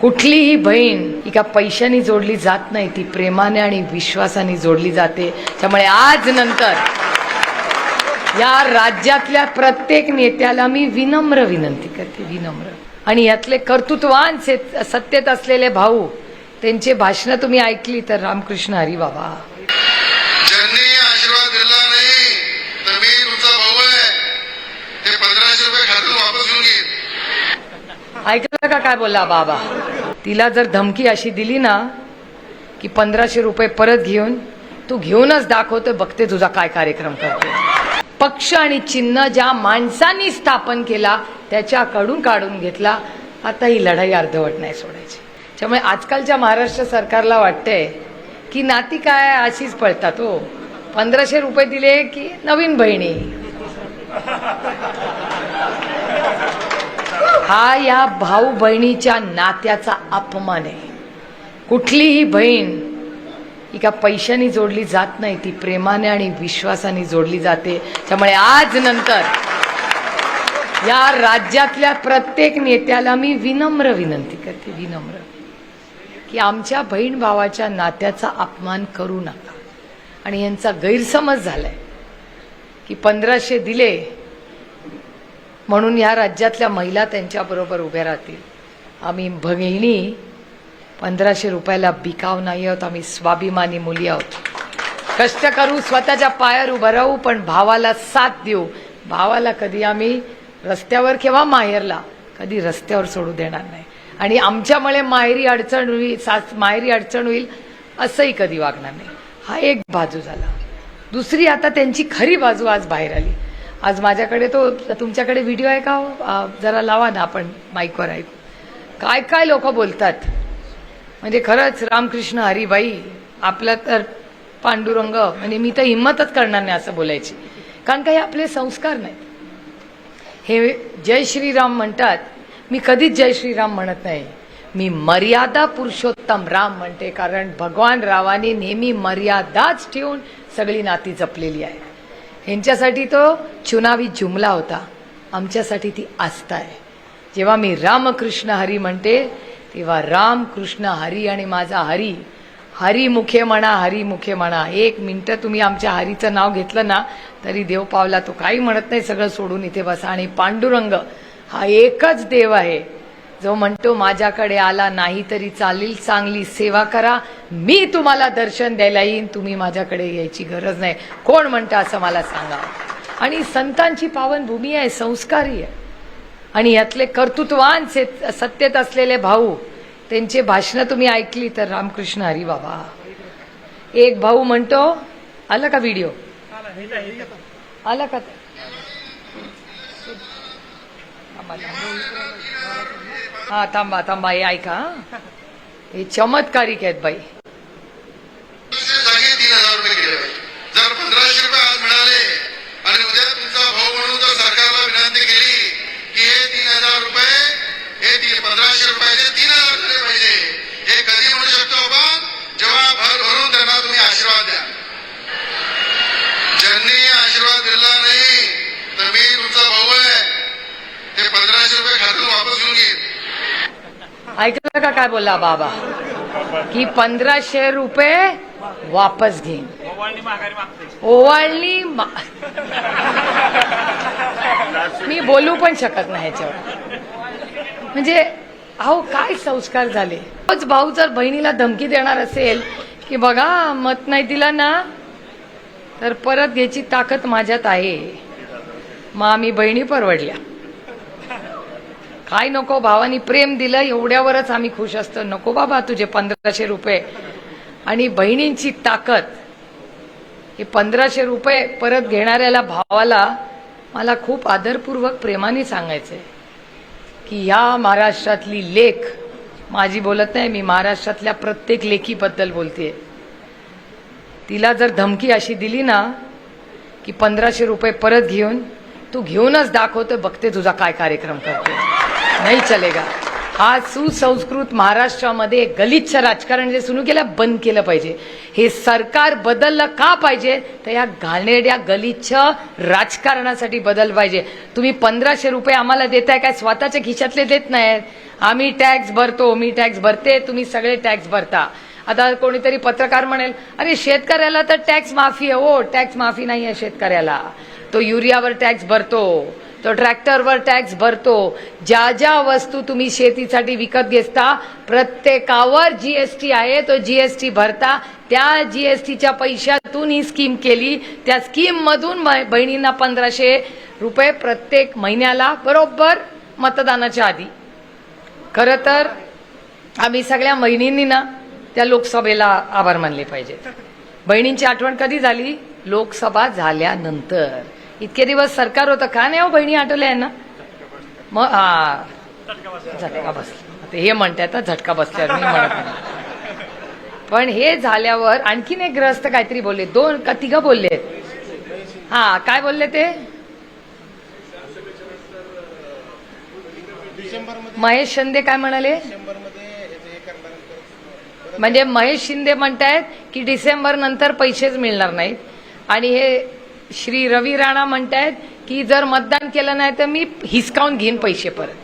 कुठलीही बहीण ही का पैशाने जोडली जात नाही ती प्रेमाने आणि विश्वासाने जोडली जाते. त्यामुळे आज नंतर या राज्यातल्या प्रत्येक नेत्याला मी विनम्र विनंती करते विनम्र. आणि यातले कर्तृत्वान सत्तेत असलेले भाऊ त्यांचे भाषणं तुम्ही ऐकली तर रामकृष्ण हरी बाबा. ज्यांनी आशीर्वाद दिला नाही तर मी तुमचा भाऊ आहे. ते पंधराशे रुपये खात्यातून वापस घेऊन घेईन ऐकलं का काय बोलला बाबा? तिला जर धमकी अशी दिली ना की पंधराशे रुपये परत घेऊन तू घेऊनच दाखवतोय बघते तुझा काय कार्यक्रम करते. पक्ष आणि चिन्ह ज्या माणसांनी स्थापन केला त्याच्याकडून काढून घेतला आता ही लढाई अर्धवट नाही सोडायची. त्यामुळे आजकालच्या महाराष्ट्र सरकारला वाटतंय की नाती काय अशीच पळतात हो. पंधराशे रुपये दिले की नवीन बहिणी. हा या भाऊ बहिणीच्या नात्याचा अपमान आहे. कुठलीही बहीण ही का पैशाने जोडली जात नाही ती प्रेमाने आणि विश्वासाने जोडली जाते. त्यामुळे आज नंतर या राज्यातल्या प्रत्येक नेत्याला मी विनम्र विनंती करते विनम्र की आमच्या बहीण भावाच्या नात्याचा अपमान करू नका. आणि यांचा गैरसमज झालाय की पंधराशे दिले म्हणून या राज्यातल्या महिला त्यांच्याबरोबर उभ्या राहतील. आम्ही भगिनी पंधराशे रुपयाला बिकाव नाही आहोत आम्ही स्वाभिमानी मुली आहोत. कष्ट करू स्वतःच्या पायावर उभं राहू पण भावाला साथ देऊ. भावाला कधी आम्ही रस्त्यावर किंवा माहेरला कधी रस्त्यावर सोडू देणार नाही. आणि आमच्यामुळे माहेरी अडचण होईल सास माहेरी अडचण होईल असंही कधी वागणार नाही. हा एक बाजू झाला. दुसरी आता त्यांची खरी बाजू आज बाहेर आली. आज माझ्याकडे तो तुमच्याकडे व्हिडिओ आहे का? हो? जरा लावा ना आपण माईकवर ऐकू. काय काय लोक बोलतात? म्हणजे खरंच रामकृष्ण हरिबाई आपला तर पांडुरंग म्हणजे मी तर हिंमतच करणार नाही असं बोलायची. कारण काही आपले संस्कार नाहीत. हे जय श्रीराम म्हणतात मी कधीच जय श्रीराम म्हणत नाही. मी मर्यादा पुरुषोत्तम राम म्हणते कारण भगवान रावाने नेहमी मर्यादाच ठेवून सगळी नाती जपलेली आहे ह्यांच्यासाठी तो चुनावी जुमला होता. आमच्यासाठी ती आस्था आहे. जेव्हा मी रामकृष्ण हरी म्हणते तेव्हा राम कृष्ण हरी आणि माझा हरी हरी मुखे म्हणा हरी मुखे म्हणा. एक मिनटं तुम्ही आमच्या हरीचं नाव घेतलं ना तरी देव पावला तो काही म्हणत नाही सगळं सोडून इथे बसा. आणि पांडुरंग हा एकच देव आहे. जो म्हणतो माझ्याकडे आला नाही तरी चालेल चांगली सेवा करा. मी तुम्हाला दर्शन द्यायला येईन तुम्ही माझ्याकडे यायची गरज नाही. कोण म्हणतं असं मला सांगा. आणि संतांची पावनभूमी आहे संस्कारी आहे. आणि यातले कर्तृत्वान सत्तेत असलेले भाऊ त्यांचे भाषणं तुम्ही ऐकली तर रामकृष्ण हरी बाबा. एक भाऊ म्हणतो आलं का व्हिडिओ आलं का? हा थांबा थांबा हे ऐका हे. चमत्कारिक आहेत बाई जागी तीन हजार रुपये केले पाहिजे जर पंधराशे रुपये आज मिळाले आणि उद्या तुमचा भाऊ म्हणून जर सरकारला विनंती केली की हे तीन हजार रुपये हे ती पंधराशे रुपयाचे तीन हजार झाले पाहिजे हे कधी म्हणू शकतो आपण जेव्हा भर भरून त्यांना तुम्ही आशीर्वाद द्या ज्यांनी आशीर्वाद दिला नाही तर मी तुमचा भाऊ आहे ते पंधराशे रुपये खात्यातून वापस घेऊन घेईन ऐकलं का काय बोलला बाबा? की पंधराशे रुपये वापस घेईन. ओवाळणी मा- मी बोलू पण शकत नाही ह्याच्यावर. म्हणजे अहो काय संस्कार झाले? तोच भाऊ जर बहिणीला धमकी देणार असेल की बघा मत नाही दिला ना तर परत घ्यायची ताकद माझ्यात आहे. मग आम्ही बहिणी परवडल्या. काय नको भावानी प्रेम दिलं एवढ्यावरच आम्ही खुश असतो. नको बाबा तुझे पंधराशे रुपये. आणि बहिणींची ताकद हे पंधराशे रुपये परत घेणाऱ्याला भावाला मला खूप आदरपूर्वक प्रेमाने सांगायचंय. की ह्या महाराष्ट्रातली लेख माझी बोलत नाही मी महाराष्ट्रातल्या प्रत्येक लेखीबद्दल बोलते. तिला जर धमकी अशी दिली ना की पंधराशे रुपये परत घेऊन तू घेऊनच दाखवतो बघते तुझा काय कार्यक्रम करते नाही चलेगा. हा सुसंस्कृत महाराष्ट्रामध्ये गलिच्छ राजकारण जे सुरू केलं बंद केलं पाहिजे. हे सरकार बदललं का पाहिजे? तर या घाणेरड्या गलिच्छ राजकारणासाठी बदल पाहिजे. तुम्ही पंधराशे रुपये आम्हाला देताय काय स्वतःच्या खिशातले देत नाहीत? आम्ही टॅक्स भरतो मी टॅक्स भरते तुम्ही सगळे टॅक्स भरता. आता कोणीतरी पत्रकार म्हणेल अरे शेतकऱ्याला तर टॅक्स माफी आहे. हो टॅक्स माफी नाही आहे शेतकऱ्याला. तो युरियावर टॅक्स भरतो. तो ट्रॅक्टरवर टॅक्स भरतो. ज्या ज्या वस्तू तुम्ही शेतीसाठी विकत घेता प्रत्येकावर जीएसटी आहे तो जीएसटी भरता. त्या जीएसटीच्या पैशातून ही स्कीम केली. त्या स्कीम मधून बहिणींना पंधराशे रुपये प्रत्येक महिन्याला बरोबर मतदानाच्या आधी. खरं तर आम्ही सगळ्या बहिणींनी ना त्या लोकसभेला आभार मानले पाहिजेत. बहिणींची आठवण कधी झाली? लोकसभा झाल्यानंतर. इतके दिवस सरकार होतं. का नाही हो बहिणी आठवल्या आहे ना मग हा. झटका बसला. हे म्हणतात ना, झटका बसल्यावर मी म्हणत नाही. पण हे झाल्यावर आणखीन एक ग्रस्त काहीतरी बोलले. दोन का तिघं बोलले. हा काय बोलले ते? महेश शिंदे काय म्हणाले? म्हणजे महेश शिंदे म्हणतायत की डिसेंबर नंतर पैसेच मिळणार नाहीत. आणि हे श्री रवी राणा म्हणतायत की जर मतदान केलं नाही तर मी हिसकावून घेईन पैसे परत.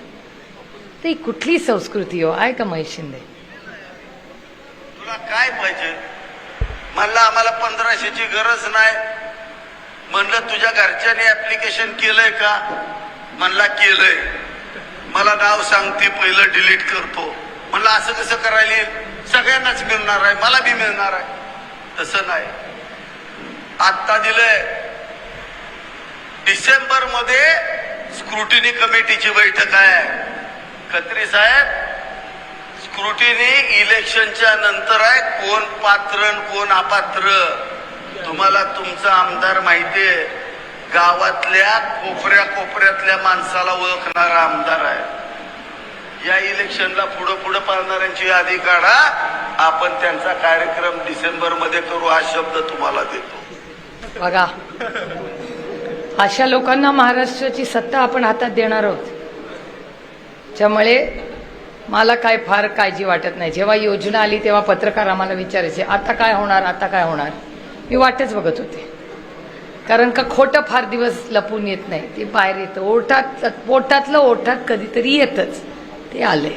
ते कुठली संस्कृती हो? आहे का महेश शिंदे. तुला काय पाहिजे? म्हणलं आम्हाला पंधराशेची गरज नाही. म्हणलं तुझ्या घरच्याने ऍप्लिकेशन केलंय का? म्हणला केलंय. मला नाव सांगते पहिलं डिलीट करतो. म्हणलं असं कसं करायला सगळ्यांनाच मिळणार आहे मला बी मिळणार आहे. तसं नाही. आत्ता दिलंय डिसेंबरमध्ये स्क्रुटिनी कमिटीची बैठक आहे. खत्री साहेब स्क्रुटिनी इलेक्शनच्या नंतर आहे. कोण पात्र कोण अपात्र? तुम्हाला तुमचा आमदार माहितीये गावातल्या कोपऱ्या कोपऱ्यातल्या माणसाला ओळखणारा आमदार आहे. या इलेक्शनला पुढं पुढं पाळणाऱ्यांची यादी काढा. आपण त्यांचा कार्यक्रम डिसेंबरमध्ये करू हा शब्द तुम्हाला देतो. बघा. अशा लोकांना महाराष्ट्राची सत्ता आपण हातात देणार आहोत. त्यामुळे मला काय फार काळजी वाटत नाही. जेव्हा योजना आली तेव्हा पत्रकार आम्हाला विचारायचे आता काय होणार? आता काय होणार? मी वाटच बघत होते. कारण का खोटं फार दिवस लपून येत नाही. ते बाहेर येतं. ओठात पोटातलं ओठात कधीतरी येतच. ते आले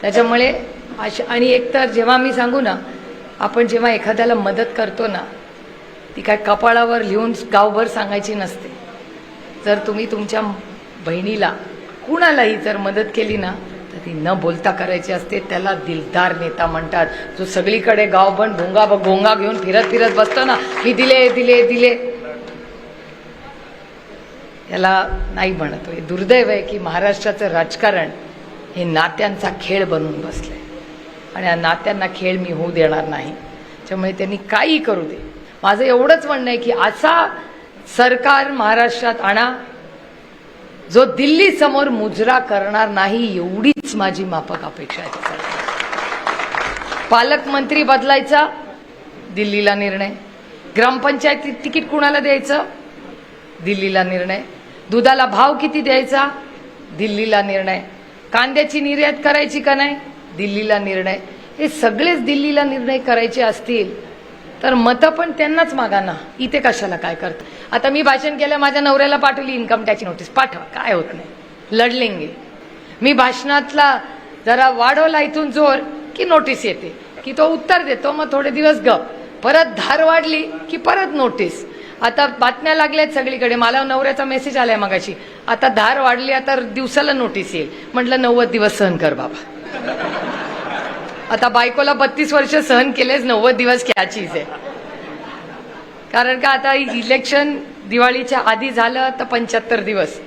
त्याच्यामुळे अशा आणि एकतर जेव्हा मी सांगू ना आपण जेव्हा एखाद्याला मदत करतो ना ती काय कपाळावर लिहून गावभर सांगायची नसते. जर तुम्ही तुमच्या बहिणीला कुणालाही जर मदत केली ना तर ती न बोलता करायची असते. त्याला दिलदार नेता म्हणतात. जो सगळीकडे गावभण भोंगा भोंगा घेऊन फिरत फिरत बसतो ना मी दिले दिले दिले. याला नाही म्हणत. हे दुर्दैव आहे की महाराष्ट्राचं राजकारण हे नात्यांचा खेळ बनून बसलंय. आणि या नात्यांना खेळ मी होऊ देणार नाही. त्यामुळे त्यांनी काही करू दे. माझं एवढंच म्हणणं आहे की असा सरकार महाराष्ट्रात आणा. जो दिल्ली समोर मुजरा करणार नाही एवढीच माझी माफक अपेक्षा आहे पालकमंत्री बदलायचा दिल्लीला निर्णय. ग्रामपंचायतीत तिकीट कुणाला द्यायचं? दिल्लीला निर्णय. दुधाला भाव किती द्यायचा? दिल्लीला निर्णय. कांद्याची निर्यात करायची का नाही? दिल्लीला निर्णय. हे सगळेच दिल्लीला निर्णय करायचे असतील तर मतं पण त्यांनाच मागा ना इथे कशाला काय करतं? आता मी भाषण केलं माझ्या नवऱ्याला पाठवली इन्कम टॅक्स नोटीस पाठवा काय होत नाही. लढलेंगे. मी भाषणातला जरा वाढवला इथून जोर की नोटीस येते. की तो उत्तर देतो मग थोडे दिवस ग परत धार वाढली की परत नोटीस आता बातम्या लागल्यात सगळीकडे. मला नवऱ्याचा मेसेज आलाय मगाशी. आता धार वाढली आता दिवसाला नोटीस येईल. म्हटलं नव्वद दिवस सहन कर बाबा. आता बायकोला बत्तीस वर्ष सहन केलेच नव्वद दिवस क्याचीच आहे. कारण का आता इलेक्शन दिवाळीच्या आधी झालं तर पंच्याहत्तर दिवस.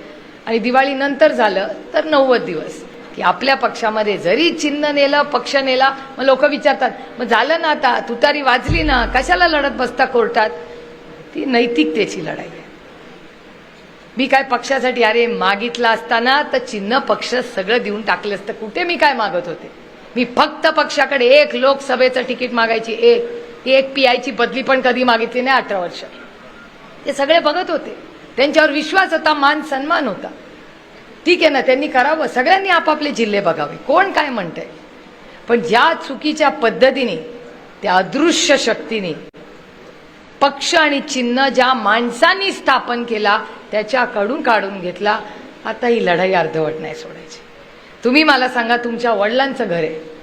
आणि दिवाळी नंतर झालं तर नव्वद दिवस. की आपल्या पक्षामध्ये जरी चिन्ह नेलं पक्ष नेला मग लोक विचारतात मग झालं ना आता? तुतारी वाजली ना? कशाला लढत बसता कोर्टात? ती नैतिकतेची लढाई आहे. मी काय पक्षासाठी अरे मागितलं असताना तर चिन्ह पक्ष सगळं देऊन टाकलं असतं. कुठे मी काय मागत होते? मी फक्त पक्षाकडे एक लोकसभेचं तिकीट मागायची एक. एक पी आयची बदली पण कधी मागितली नाही अठरा वर्ष. ते सगळे बघत होते. त्यांच्यावर विश्वास होता मान सन्मान होता. ठीक आहे ना त्यांनी करावं. सगळ्यांनी आपापले जिल्हे बघावे. कोण काय म्हणतंय? पण ज्या चुकीच्या पद्धतीने त्या अदृश्य शक्तीने पक्ष आणि चिन्ह ज्या माणसांनी स्थापन केला त्याच्याकडून काढून घेतला आता ही लढाई अर्धवट नाही सोडायची. तुम्ही मला सांगा तुमच्या वडिलांचं घर आहे.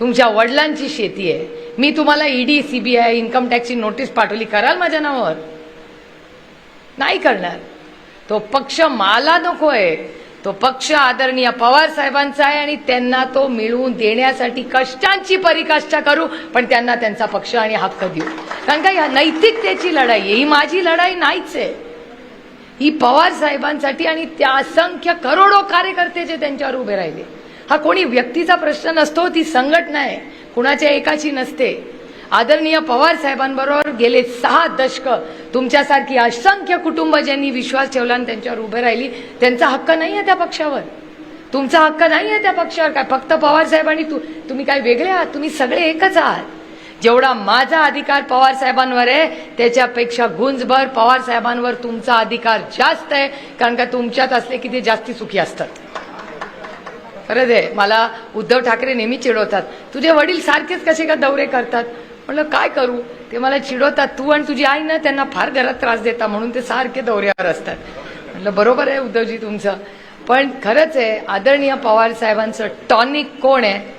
तुमच्या वडिलांची शेती आहे. मी तुम्हाला ईडी सीबीआय इन्कम टॅक्सची नोटीस पाठवली. कराल माझ्या नावावर? नाही करणार. तो पक्ष मला नकोय. तो पक्ष आदरणीय पवार साहेबांचा आहे आणि त्यांना तो मिळवून देण्यासाठी कष्टांची परिकाष्ठा करू पण त्यांना त्यांचा पक्ष आणि हक्क देऊ. कारण का नैतिकतेची लढाई आहे. ही माझी लढाई नाहीच आहे. ही पवार साहेबांसाठी आणि त्या असंख्य करोडो कार्यकर्ते जे त्यांच्यावर उभे राहिले. हा कोणी व्यक्तीचा प्रश्न नसतो ती संघटना आहे. कुणाच्या एकाची नसते. आदरणीय पवार साहेबांबरोबर गेले सहा दशक तुमच्यासारखी असंख्य कुटुंब ज्यांनी विश्वास ठेवला आणि त्यांच्यावर उभे राहिली. त्यांचा हक्क नाही आहे त्या पक्षावर. तुमचा हक्क नाही आहे त्या पक्षावर. काय फक्त पवार साहेब आणि तू तुम्ही काय वेगळे आहात? तुम्ही सगळे एकच आहात. जेवढा माझा अधिकार पवार साहेबांवर आहे त्याच्यापेक्षा गुंजभर पवार साहेबांवर तुमचा अधिकार जास्त आहे कारण का तुमच्यात असले की ते जास्ती सुखी असतात. खरंच आहे मला उद्धव ठाकरे नेहमी चिडवतात. तुझे वडील सारखेच कसे का दौरे करतात? म्हटलं काय करू? ते मला चिडवतात. तू आणि तुझी आई ना त्यांना फार घरात त्रास देता म्हणून ते सारखे दौऱ्यावर असतात. म्हटलं बरोबर आहे उद्धवजी तुमचं. पण खरंच आहे आदरणीय पवार साहेबांचं टॉनिक कोण आहे?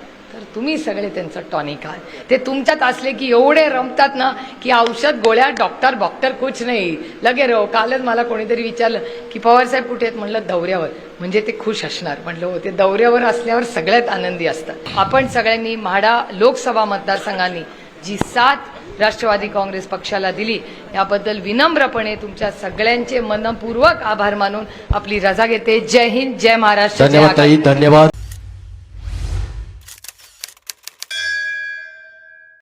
तुम्ही सगळे त्यांचं टॉनिक आहात. ते तुमच्यात असले की एवढे रमतात ना की औषध गोळ्या डॉक्टर बॉक्टर कुछ नाही. लगे रो कालच मला कोणीतरी विचारलं की पवार साहेब कुठे आहेत? म्हणलं दौऱ्यावर. म्हणजे ते खुश असणार. म्हणलं हो ते दौऱ्यावर असल्यावर सगळ्यात आनंदी असतात. आपण सगळ्यांनी म्हाडा लोकसभा मतदारसंघांनी जी साथ राष्ट्रवादी काँग्रेस पक्षाला दिली याबद्दल विनम्रपणे तुमच्या सगळ्यांचे मनपूर्वक आभार मानून आपली रजा घेते. जय हिंद जय महाराष्ट्र. धन्यवाद.